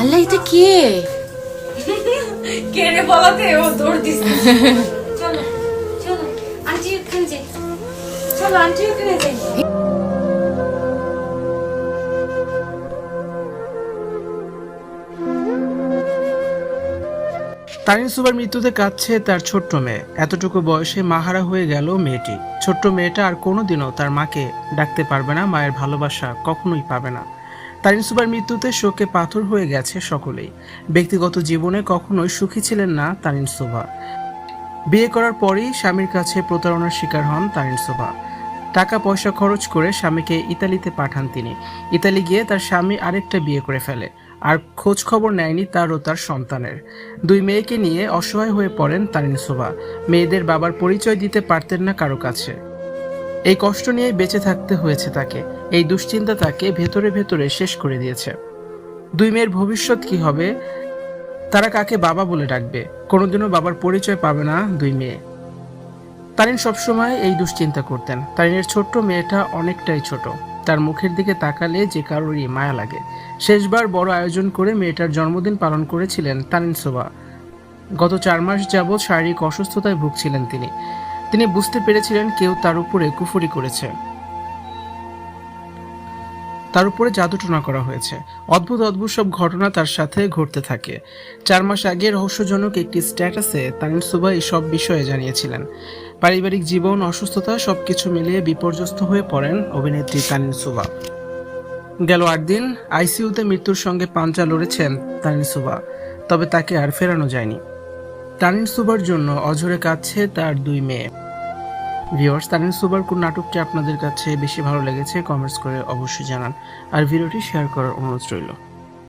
আল্লাহ এটা কে? কেড়ে বলাতে? ও দৌড় দিচ্ছে। চলো চলো। আন্টি ওখানে যাই। চলো আন্টি ওখানে যাই। তারিন সুবার মৃত্যুতে কাঁদছে তার ছোট্ট মেয়ে। এতটুকু বয়সে মাহারা হয়ে গেল মেয়েটি। ছোট্ট মেয়েটা আর কোনোদিনও তার মাকে ডাকতে পারবে না মায়ের ভালোবাসা কখনোই পাবে না। তারিন সুবার মৃত্যুতে শোকে পাথর হয়ে গেছে সকলেই। ব্যক্তিগত জীবনে কখনোই সুখী ছিলেন না তারিন সুভা বিয়ে করার পরই স্বামীর কাছে প্রতারণার শিকার হন তারিন সুভা টাকা পয়সা খরচ করে স্বামীকে ইতালিতে পাঠান তিনি। ইতালি গিয়ে তার স্বামী আরেকটা বিয়ে করে ফেলে। আর খোঁজ খবর নেয়নি তার ও তার সন্তানের। দুই মেয়েকে নিয়ে অসহায় হয়ে পড়েন তারিন সুভা মেয়েদের বাবার পরিচয় দিতে পারতেন না কারও কাছে। এই কষ্ট নিয়ে বেঁচে থাকতে হয়েছে তাকে। এই দুশ্চিন্তা তাকে ভেতরে ভেতরে শেষ করে দিয়েছে। দুই মেয়ের ভবিষ্যৎ কি হবে, তারা কাকে বাবা বলে ডাকবে? কোনোদিনও বাবার পরিচয় পাবে না দুই মেয়ে। তারিন সবসময় এই দুশ্চিন্তা করতেন। তারিনের ছোট্ট মেয়েটা অনেকটাই ছোট। তার মুখের দিকে তাকালে যে কারোরই মায়া লাগে। শেষবার বড় আয়োজন করে মেয়েটার জন্মদিন পালন করেছিলেন তারিন সোবা গত চার মাস যাবৎ শারীরিক অসুস্থতায় ভুগছিলেন তিনি। তিনি বুঝতে পেরেছিলেন কেউ তার উপরে কুফুরি করেছে। তার উপরে জাদুটনা করা হয়েছে। অদ্ভুত অদ্ভুত সব ঘটনা তার সাথে ঘটতে থাকে। চার মাস আগে রহস্যজনক একটি স্ট্যাটাসে তানিন সুবা সব বিষয়ে জানিয়েছিলেন। পারিবারিক জীবন, অসুস্থতা সব কিছু মিলিয়ে বিপর্যস্ত হয়ে পড়েন অভিনেত্রী তানিন সুবা। গেল আট দিন, আইসিইউতে মৃত্যুর সঙ্গে পাঞ্জা লড়েছেন তানিন সুবা, তবে তাকে আর ফেরানো যায়নি। তানিন সুবার জন্য অঝরে কাঁদছে তার দুই মেয়ে। ভিউয়ার্স তানিল সুবার কোন নাটকটি আপনাদের কাছে বেশি ভালো লেগেছে, কমেন্টস করে অবশ্যই জানান। আর ভিডিওটি শেয়ার করার অনুরোধ রইল।